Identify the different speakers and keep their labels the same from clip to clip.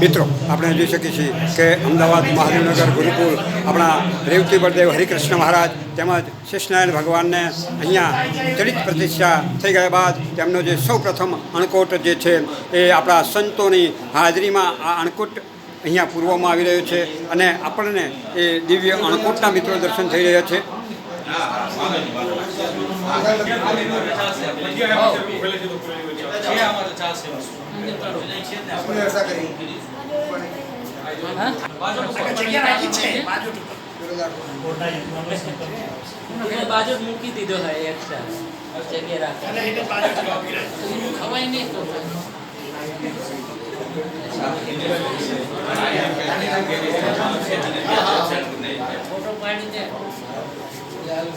Speaker 1: મિત્રો, આપણે જોઈ શકીએ છીએ કે અમદાવાદ મહાદેવનગર, ગુરુકુળ, આપણા રેવતી બળદેવ હરિકૃષ્ણ મહારાજ તેમજ શેષનારાયણ ભગવાનને અહીંયા ચરિત પ્રતિષ્ઠા થઈ ગયા બાદ તેમનો જે સૌ પ્રથમ અણકોટ જે છે એ આપણા સંતોની હાજરીમાં આ અણકોટ અહીંયા પૂર્વમાં આવી રહ્યો છે અને આપણને એ દિવ્ય અણકોટના મિત્રો દર્શન થઈ રહ્યા છે.
Speaker 2: બાજુ મૂકી દીધો હોય એક્સ્ટ્રા જગ્યા રાખે નહીં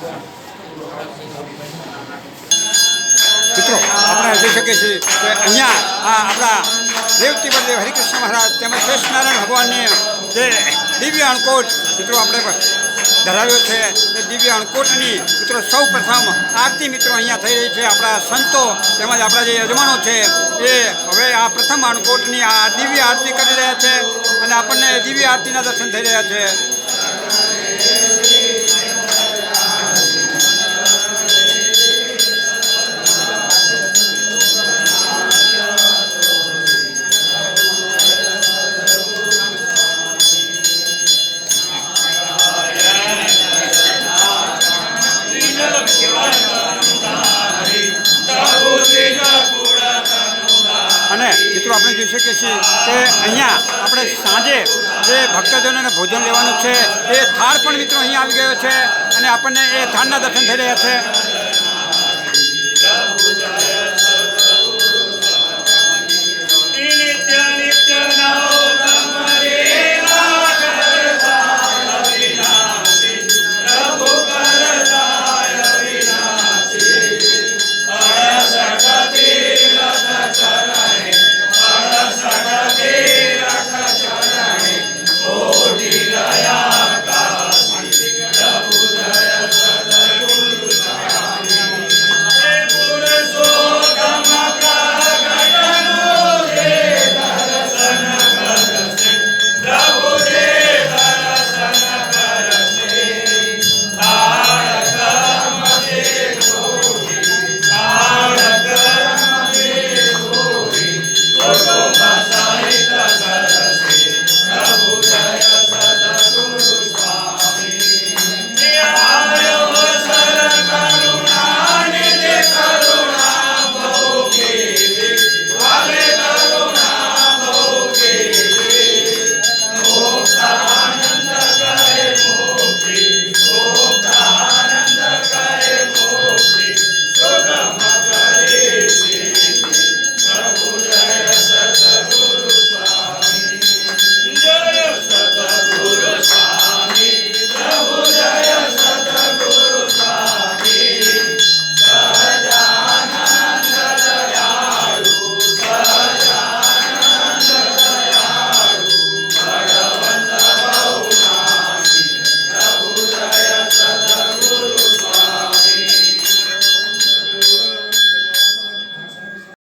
Speaker 1: મિત્રો, આપણે જોઈ શકીએ છીએ કે અહીંયા આ આપણા દેવતી બળદેવ હરિકૃષ્ણ મહારાજ તેમજ કૃષ્ણનારાયણ ભગવાનની જે દિવ્ય અણકોટ, મિત્રો, આપણે ધરાવ્યો છે એ દિવ્ય અણકોટની, મિત્રો સૌ પ્રથમ આરતી, મિત્રો, અહીંયા થઈ રહી છે. આપણા સંતો તેમજ આપણા જે યજમાનો છે, એ હવે આ પ્રથમ અણકોટની આ દિવ્ય આરતી કરી રહ્યા છે અને આપણને દિવ્ય આરતીના દર્શન થઈ રહ્યા છે. શકીએ છીએ કે અહીંયા આપણે સાંજે જે ભક્તજનોને ભોજન લેવાનું છે, એ થાળ પણ મિત્રો અહીંયા આવી ગયો છે અને આપણને એ થાળના દર્શન થઈ રહ્યા છે.